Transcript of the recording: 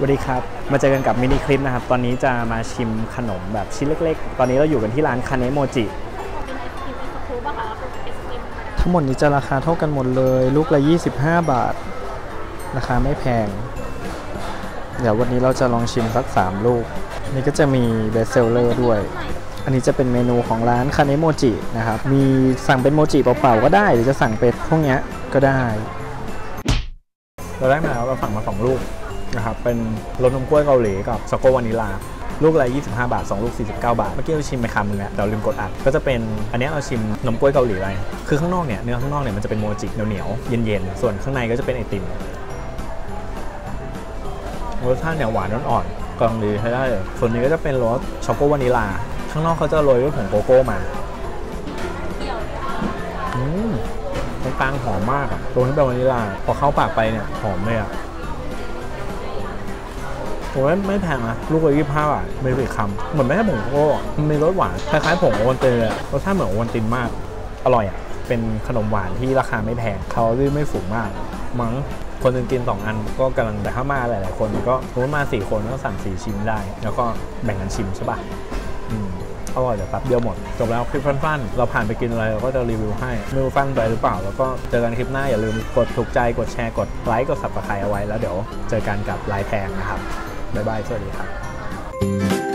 สวัสดีครับ มาเจอกันกับมินิคลิปนะครับ ตอนนี้จะมาชิมขนมแบบชิ้นเล็กๆ ตอนนี้เราอยู่กันที่ร้านคาเนโมจิ ทั้งหมดนี้จะราคาเท่ากันหมดเลย ลูกละ 25 บาท ราคาไม่แพง เดี๋ยววันนี้เราจะลองชิมสัก 3 ลูก นี่ก็จะมีเบสเซลเลอร์ด้วย อันนี้จะเป็นเมนูของร้านคาเนโมจินะครับ มีสั่งเป็นโมจิเปล่าๆก็ได้ หรือจะสั่งเป็นพวกนี้ก็ได้ เราได้มาแล้วเราสั่งมา 2 ลูกนะครับเป็นรสนมกล้วยเกาหลีกับช็อกโกวานิลา ลูกละ25 บาท 2 ลูก 49 บาท เมื่อกี้เราชิมไปคำนึงแล้วแต่เราลืมกดอัด ก็จะเป็นอันนี้เราชิมนมกล้วยเกาหลีไปคือข้างนอกเนี่ยเนื้อข้างนอกเนี่ยมันจะเป็นโมจิเหนียวๆเย็นๆส่วนข้างในก็จะเป็นไอติมรสชาติเนี่ยหวานอ่อนๆกำลังดีใช้ได้เลยส่วนนี้ก็จะเป็นรสช็อกโกวานิลา ข้างนอกเขาจะโรยด้วยผงโกโก้มาอืม กลางหอมมากอะตรงที่เป็นวานิลาพอเข้าปากไปเนี่ยหอมเลยอะผมว่าไม่แพงนะลูกละยี่ห้าบาทไม่ถึงคำเหมือนไม่ใช่ผงโกโก้มันมีรสหวานคล้ายๆผงโอวัลตินเลยอะรสชาติเหมือนโอวัลตินมาก อร่อยอะเป็นขนมหวานที่ราคาไม่แพงเขาด้วยไม่สูงมาก มั้งคนหนึงกิน 2 อันก็กำลังแต่ถ้ามาหลายๆคนก็สมมติมา 4 คนก็สั่ง 4 ชิ้นได้ แล้วก็แบ่งกันชิมใช่ปะ อร่อยเดี๋ยวแป๊บเดียวหมด จบแล้วคลิปสั้นๆเราผ่านไปกินอะไรเราก็จะรีวิวให้ไม่รู้ฟันไปหรือเปล่า แล้วก็เจอกันคลิปหน้าอย่าลืมกดถูกใจกดแชร์กดไลค์กดสับสไครต์เอาไว้แล้วเดี๋ยวเจอกันกับไลน์แพงนะครับบ๊ายบายสวัสดีครับ